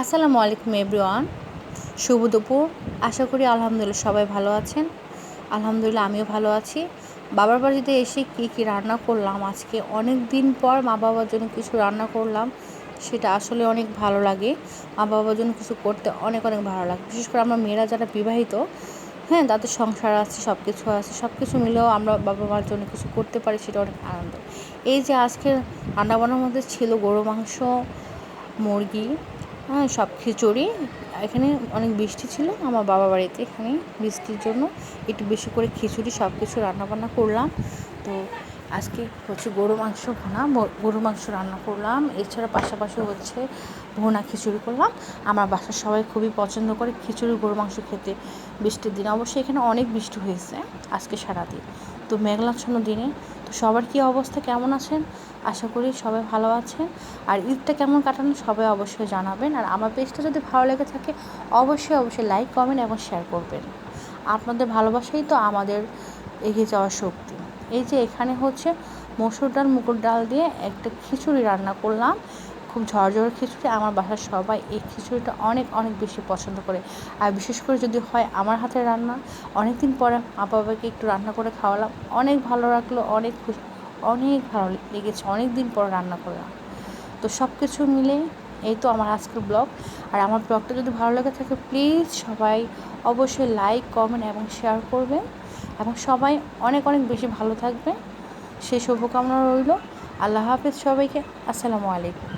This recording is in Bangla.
আসসালামু আলাইকুম এভরিওয়ান। শুভ দুপুর। আশা করি আলহামদুলিল্লাহ সবাই ভালো আছেন। আলহামদুলিল্লাহ আমিও ভালো আছি। বাবার বাড়িতে এসে কী কী রান্না করলাম আজকে? অনেক দিন পর মা বাবার জন্য কিছু রান্না করলাম। সেটা আসলে অনেক ভালো লাগে। মা বাবার জন্য কিছু করতে অনেক অনেক ভালো লাগে। বিশেষ করে আমরা মেয়েরা যারা বিবাহিত হ্যাঁ তাদের সংসার আছে সব কিছু আছে সব কিছু মিলেও আমরা বাবা মার জন্য কিছু করতে পারি, সেটা অনেক আনন্দ। এই যে আজকে রান্নাবান্নার মধ্যে ছিল গরু মাংস, মুরগি সব খিচুড়ি। এখানে অনেক বৃষ্টি ছিল, আমার বাবা বাড়িতে এখানে বৃষ্টির জন্য একটু বেশি করে খিচুড়ি সব কিছু রান্নাবান্না করলাম। তো আজকে হচ্ছে গরু মাংস ভোনা গরু মাংস রান্না করলাম। এছাড়া পাশাপাশি হচ্ছে ভোনা খিচুড়ি করলাম। আমার বাসার সবাই খুবই পছন্দ করে খিচুড়ি, গরু মাংস খেতে। বৃষ্টির দিন অবশ্যই এখানে অনেক বৃষ্টি হয়েছে আজকে সারাদিন। তো মেঘলাচ্ছন্ন দিনে। তো সবার কী অবস্থা? কেমন আছেন? আশা করি সবাই ভালো আছেন। আর ঈদটা কেমন কাটানো সবাই অবশ্যই জানাবেন। আর আমার পেজটা যদি ভালো লেগে থাকে, অবশ্যই অবশ্যই লাইক, কমেন্ট এবং শেয়ার করবেন। আপনাদের ভালোবাসাই তো আমাদের এগিয়ে যাওয়ার শক্তি। এই যে এখানে হচ্ছে মসুর ডাল, মুগুর ডাল দিয়ে একটা খিচুড়ি রান্না করলাম। খুব ঝরঝর খিচুড়ি, আমার বাসার সবাই এই খিচুড়িটা অনেক অনেক বেশি পছন্দ করে। আর বিশেষ করে যদি হয় আমার হাতের রান্না অনেক দিন পরে মা বাবাকে একটু রান্না করে খাওয়ালাম। অনেক ভালো লাগল, অনেক খুশি, অনেক ভালো লেগেছে অনেক দিন পর রান্না করলাম। তো সব কিছু মিলে এই তো আমার আজকের ব্লগ। আর আমার ব্লগটা যদি ভালো লাগে থাকে প্লিজ সবাই অবশ্যই লাইক কমেন্ট এবং শেয়ার করবেন। এবং সবাই অনেক অনেক বেশি ভালো থাকবে সেই শুভকামনা রইল। আল্লাহ হাফেজ সবাইকে। আসসালামু আলাইকুম।